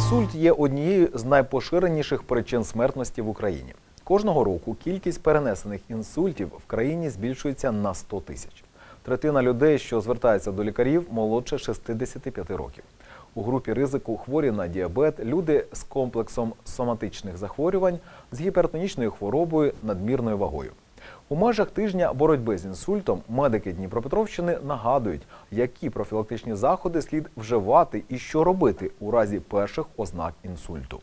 Інсульт є однією з найпоширеніших причин смертності в Україні. Кожного року кількість перенесених інсультів в країні збільшується на 100 тисяч. Третина людей, що звертаються до лікарів, молодше 65 років. У групі ризику хворі на діабет, люди з комплексом соматичних захворювань, з гіпертонічною хворобою, надмірною вагою. У межах тижня боротьби з інсультом медики Дніпропетровщини нагадують, які профілактичні заходи слід вживати і що робити у разі перших ознак інсульту.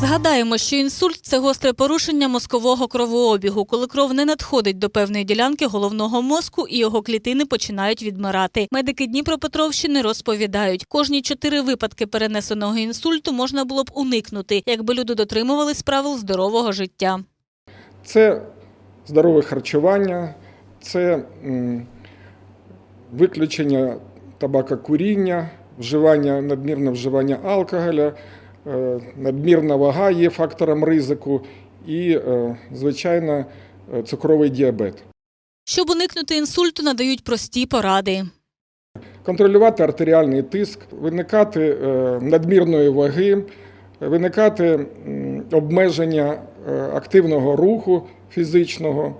Згадаємо, що інсульт це гостре порушення мозкового кровообігу, коли кров не надходить до певної ділянки головного мозку і його клітини починають відмирати. Медики Дніпропетровщини розповідають, кожні чотири випадки перенесеного інсульту можна було б уникнути, якби люди дотримувались правил здорового життя. Це здорове харчування, це виключення табакокуріння, вживання, надмірне вживання алкоголя, е, надмірна вага є фактором ризику і, е, звичайно, е, цукровий діабет. Щоб уникнути інсульту, надають прості поради. Контролювати артеріальний тиск, виникати надмірної ваги, виникати обмеження активного руху фізичного.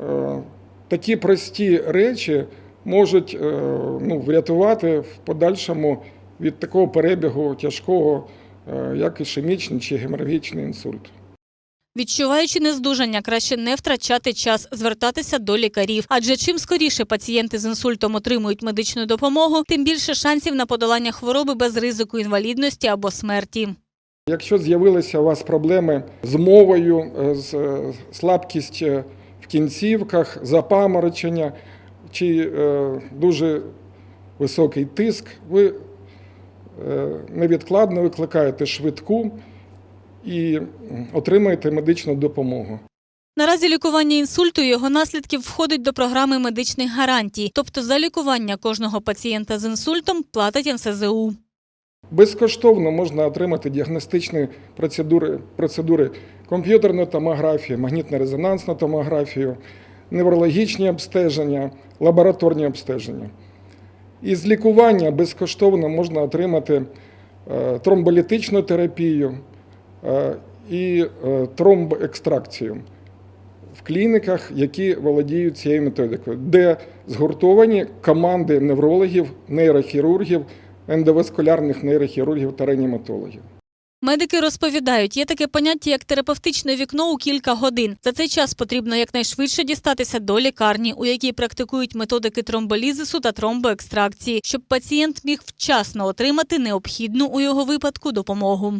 Е, Такі прості речі можуть е, ну, врятувати в подальшому від такого перебігу тяжкого, е, як ішемічний чи геморагічний інсульт. Відчуваючи нездужання, краще не втрачати час, звертатися до лікарів. Адже чим скоріше пацієнти з інсультом отримують медичну допомогу, тим більше шансів на подолання хвороби без ризику інвалідності або смерті. Якщо з'явилися у вас проблеми з мовою, е, з е, слабкість е, в кінцівках, запаморочення чи дуже високий тиск, ви невідкладно викликаєте швидку і отримаєте медичну допомогу. Наразі лікування інсульту і його наслідків входить до програми медичних гарантій, тобто за лікування кожного пацієнта з інсультом платить НСЗУ. Безкоштовно можна отримати діагностичні процедури, процедури комп'ютерної томографії, магнітно-резонансну томографію, неврологічні обстеження, лабораторні обстеження. Із лікування безкоштовно можна отримати е, тромболітичну терапію е, і е, тромбоекстракцію в клініках, які володіють цією методикою, де згуртовані команди неврологів, нейрохірургів, ендоваскулярних нейрохірургів та реаніматологів. Медики розповідають, є таке поняття, як терапевтичне вікно у кілька годин. За цей час потрібно якнайшвидше дістатися до лікарні, у якій практикують методики тромболізису та тромбоекстракції, щоб пацієнт міг вчасно отримати необхідну у його випадку допомогу.